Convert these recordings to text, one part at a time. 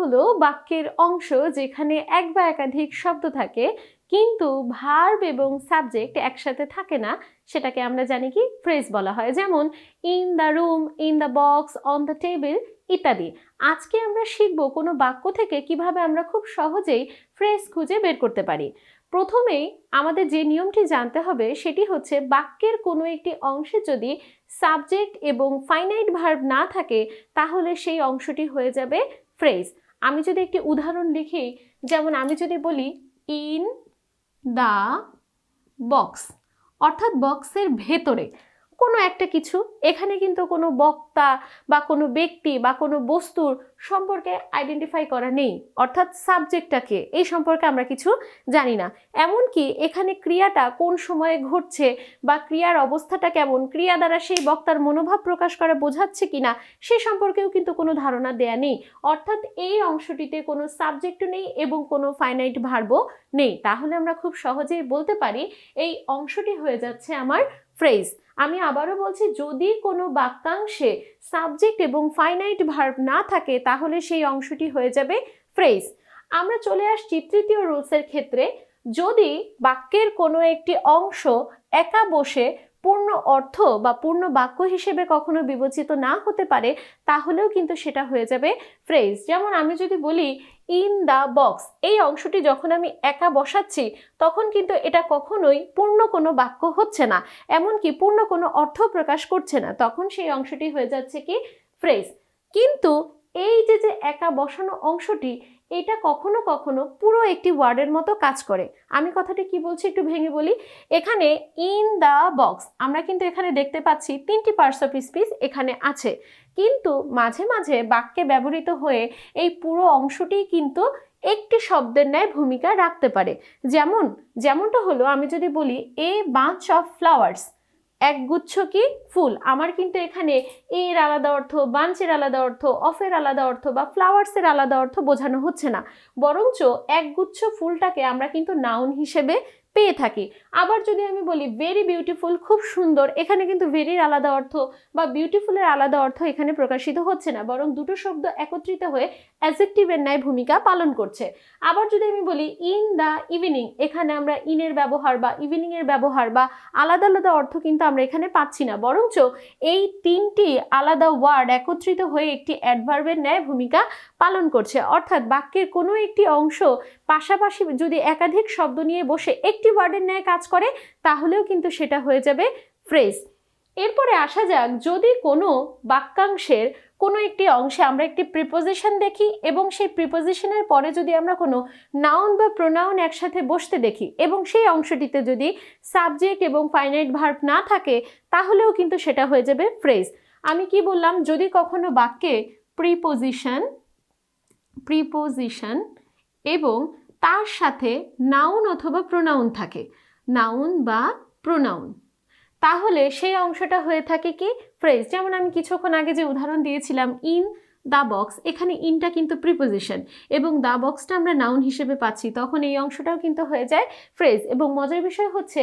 হলো বাক্যের অংশ যেখানে এক বা একাধিক শব্দ থাকে, কিন্তু ভার্ব এবং সাবজেক্ট একসাথে থাকে না, সেটাকে আমরা জানি কি? ফ্রেজ বলা হয়। যেমন in the room in the box on the table ইত্যাদি। আজকে আমরা শিখব কোনো বাক্য থেকে কীভাবে আমরা খুব সহজেই ফ্রেজ খুঁজে বের করতে পারি। প্রথমেই আমাদের যে নিয়মটি জানতে হবে সেটি হচ্ছে বাক্যের কোনো একটি অংশে যদি সাবজেক্ট এবং ফাইনাইট ভার্ব না থাকে, তাহলে সেই অংশটি হয়ে যাবে ফ্রেজ আমি যদি একটি উদাহরণ লিখি, যেমন আমি যদি বলি ইন দ্য বক্স অর্থাৎ বক্সের ভেতরে। কোনো একটা কিছু, এখানে কিন্তু কোনো বক্তা বা কোনো ব্যক্তি বা কোনো বস্তুর সম্পর্কে আইডেন্টিফাই করা নেই। অর্থাৎ সাবজেক্টটাকে এই সম্পর্কে আমরা কিছু জানি না। এমনকি এখানে ক্রিয়াটা কোন সময়ে ঘটছে বা ক্রিয়ার অবস্থাটা কেমন, ক্রিয়া দ্বারা সেই বক্তার মনোভাব প্রকাশ করা বোঝাচ্ছে কিনা, সে সম্পর্কেও কিন্তু কোনো ধারণা দেয়া নেই। অর্থাৎ এই অংশটিতে কোনো সাবজেক্টও নেই এবং কোনো ফাইনাইট ভার্বও নেই। তাহলে আমরা খুব সহজেই বলতে পারি, এই অংশটি হয়ে যাচ্ছে আমার ফ্রেজ আমি আবারও বলছি, যদি কোনো বাক্যাংশে সাবজেক্ট এবং ফাইনাইট ভার্ব না থাকে, তাহলে সেই অংশটি হয়ে যাবে ফ্রেজ আমরা চলে আসছি তৃতীয় রুলসের ক্ষেত্রে। যদি বাক্যের কোনো একটি অংশ একা বসে পূর্ণ অর্থ বা পূর্ণ বাক্য হিসেবে কখনো বিবেচিত না হতে পারে, তাহলেও কিন্তু সেটা হয়ে যাবে ফ্রেজ যেমন আমি যদি বলি ইন দ্য বক্স এই অংশটি যখন আমি একা বসাচ্ছি, তখন কিন্তু এটা কখনোই পূর্ণ কোনো বাক্য হচ্ছে না। এমনকি পূর্ণ কোনো অর্থ প্রকাশ করছে না, তখন সেই অংশটি হয়ে যাচ্ছে কি? ফ্রেজ কিন্তু এই যে যে একা বসানো অংশটি এটা কখনো কখনো পুরো একটি ওয়ার্ডের মতো কাজ করে। আমি কথাটি কি বলছি একটু ভেঙে বলি। এখানে ইন দ্য বক্স আমরা কিন্তু এখানে দেখতে পাচ্ছি তিনটি পার্টস অফ স্পিচ এখানে আছে। কিন্তু মাঝে মাঝে বাক্যে ব্যবহৃত হয়ে এই পুরো অংশটি কিন্তু একটি শব্দের ন্যায় ভূমিকা রাখতে পারে। যেমন, যেমনটা হলো আমি যদি বলি এ বাঞ্চ অফ ফ্লাওয়ার্স একগুচ্ছ কি? ফুল। আমার কিন্তু এখানে এর আলাদা অর্থ, বাঞ্চের আলাদা অর্থ, অফের আলাদা অর্থ বা ফ্লাওয়ার্সের আলাদা অর্থ বোঝানো হচ্ছে না। বরঞ্চ একগুচ্ছ ফুলটাকে আমরা কিন্তু নাউন হিসেবে পেয়ে থাকি। আবার যদি আমি বলি ভেরি বিউটিফুল খুব সুন্দর, এখানে কিন্তু ভেরির আলাদা অর্থ বা বিউটিফুলের আলাদা অর্থ এখানে প্রকাশিত হচ্ছে না, বরং দুটো শব্দ একত্রিত হয়ে অ্যাজেক্টিভের ন্যায় ভূমিকা পালন করছে। আবার যদি আমি বলি ইন দ্য ইভিনিং এখানে আমরা ইনের ব্যবহার বা ইভিনিংয়ের ব্যবহার বা আলাদা আলাদা অর্থ কিন্তু আমরা এখানে পাচ্ছি না, বরঞ্চ এই তিনটি আলাদা ওয়ার্ড একত্রিত হয়ে একটি অ্যাডভার্বের ন্যায় ভূমিকা পালন করছে। অর্থাৎ বাক্যের কোনো একটি অংশ পাশাপাশি যদি একাধিক শব্দ নিয়ে বসে একটি ওয়ার্ডের ন্যায় কাজ করে, তাহলেও কিন্তু সেটা হয়ে যাবে ফ্রেজ এরপরে আসা যাক, যদি কোনো বাক্যাংশের কোনো একটি অংশে আমরা একটি প্রিপোজিশন দেখি এবং সেই প্রিপোজিশনের পরে যদি আমরা কোনো নাউন বা প্রোনাউন একসাথে বসতে দেখি এবং সেই অংশটিতে যদি সাবজেক্ট এবং ফাইনাইট ভার্ব না থাকে, তাহলেও কিন্তু সেটা হয়ে যাবে ফ্রেজ আমি কি বললাম? যদি কখনো বাক্যে প্রিপোজিশন প্রিপোজিশন এবং তার সাথে নাউন অথবা প্রোনাউন থাকে। নাউন বা প্রোনাউন তাহলে সেই অংশটা হয়ে থাকে কি? ফ্রেজ যেমন আমি কিছুক্ষণ আগে যে উদাহরণ দিয়েছিলাম ইন দ্য বক্স এখানে ইনটা কিন্তু প্রিপোজিশন এবং দ্য বক্সটা আমরা নাউন হিসেবে পাচ্ছি, তখন এই অংশটাও কিন্তু হয়ে যায় ফ্রেজ এবং মজার বিষয় হচ্ছে,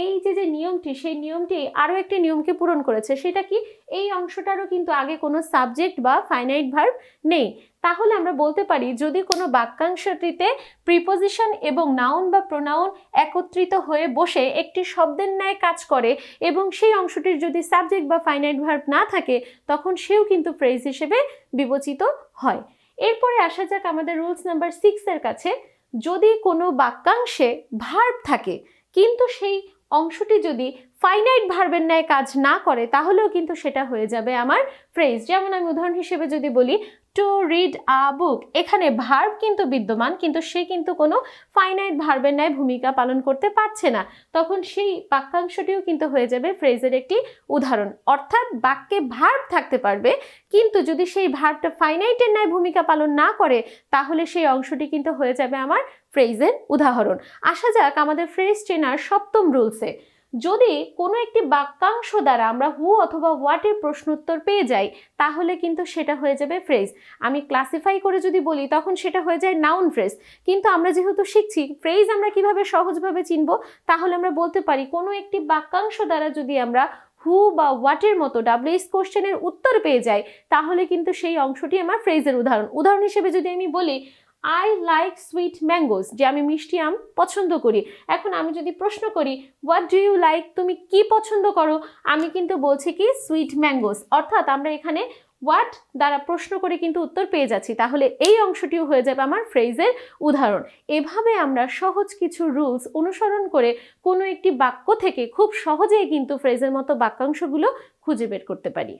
এই যে যে নিয়মটি, সেই নিয়মটি আরও একটি নিয়মকে পূরণ করেছে। সেটা কি? এই অংশটারও কিন্তু আগে কোনো সাবজেক্ট বা ফাইনাইট ভার্ব নেই। তাহলে আমরা বলতে পারি যদি কোনো বাক্যাংশটিতে প্রিপোজিশন এবং নাউন বা প্রোনাউন একত্রিত হয়ে বসে একটি শব্দের ন্যায় কাজ করে এবং সেই অংশটির যদি সাবজেক্ট বা ফাইনাইট ভার্ব না থাকে, তখন সেও কিন্তু ফ্রেজ হিসেবে বিবেচিত হয়। এরপরে আসা যাক আমাদের রুলস নাম্বার সিক্সের কাছে। যদি কোনো বাক্যাংশে ভার্ব থাকে, কিন্তু সেই অংশটি যদি ফাইনাইট ভার্বের ন্যায় কাজ না করে, তাহলেও কিন্তু সেটা হয়ে যাবে আমার ফ্রেজ যেমন আমি উদাহরণ হিসেবে যদি বলি টু রিড আ বুক এখানে ভার্ব কিন্তু বিদ্যমান, কিন্তু সে কিন্তু কোনো ফাইনাইট ভার্বের ন্যায় ভূমিকা পালন করতে পারছে না। তখন সেই বাক্যাংশটিও কিন্তু হয়ে যাবে ফ্রেজের একটি উদাহরণ। অর্থাৎ বাক্যে ভার্ব থাকতে পারবে, কিন্তু যদি সেই ভার্বটা ফাইনাইটের ন্যায় ভূমিকা পালন না করে, তাহলে সেই অংশটি কিন্তু হয়ে যাবে আমার ফ্রেজের উদাহরণ। আসা যাক আমাদের ফ্রেজ চেনার সপ্তম রুলসে যদি কোনো একটি বাক্যাংশ দ্বারা আমরা হু অথবা হোয়াটের প্রশ্নোত্তর পেয়ে যাই, তাহলে কিন্তু সেটা হয়ে যাবে ফ্রেজ আমি ক্লাসিফাই করে যদি বলি, তখন সেটা হয়ে যায় নাউন ফ্রেজ কিন্তু আমরা যেহেতু শিখছি ফ্রেজ আমরা কীভাবে সহজভাবে চিনব, তাহলে আমরা বলতে পারি, কোনো একটি বাক্যাংশ দ্বারা যদি আমরা হু বা হোয়াটের মতো ডাব্লিউএস কোশ্চেনের উত্তর পেয়ে যাই, তাহলে কিন্তু সেই অংশটি আমার ফ্রেজের উদাহরণ। উদাহরণ হিসেবে যদি আমি বলি আই লাইক সুইট ম্যাঙ্গোস যে আমি মিষ্টি আম পছন্দ করি। এখন আমি যদি প্রশ্ন করি হোয়াট ডু ইউ লাইক তুমি কি পছন্দ করো? আমি কিন্তু বলছি কি সুইট ম্যাঙ্গোস অর্থাৎ আমরা এখানে হোয়াট দ্বারা প্রশ্ন করে কিন্তু উত্তর পেয়ে যাচ্ছি। তাহলে এই অংশটিও হয়ে যাবে আমার ফ্রেজের উদাহরণ। এভাবে আমরা সহজ কিছু রুলস অনুসরণ করে কোনো একটি বাক্য থেকে খুব সহজেই কিন্তু ফ্রেজের মতো বাক্যাংশগুলো খুঁজে বের করতে পারি।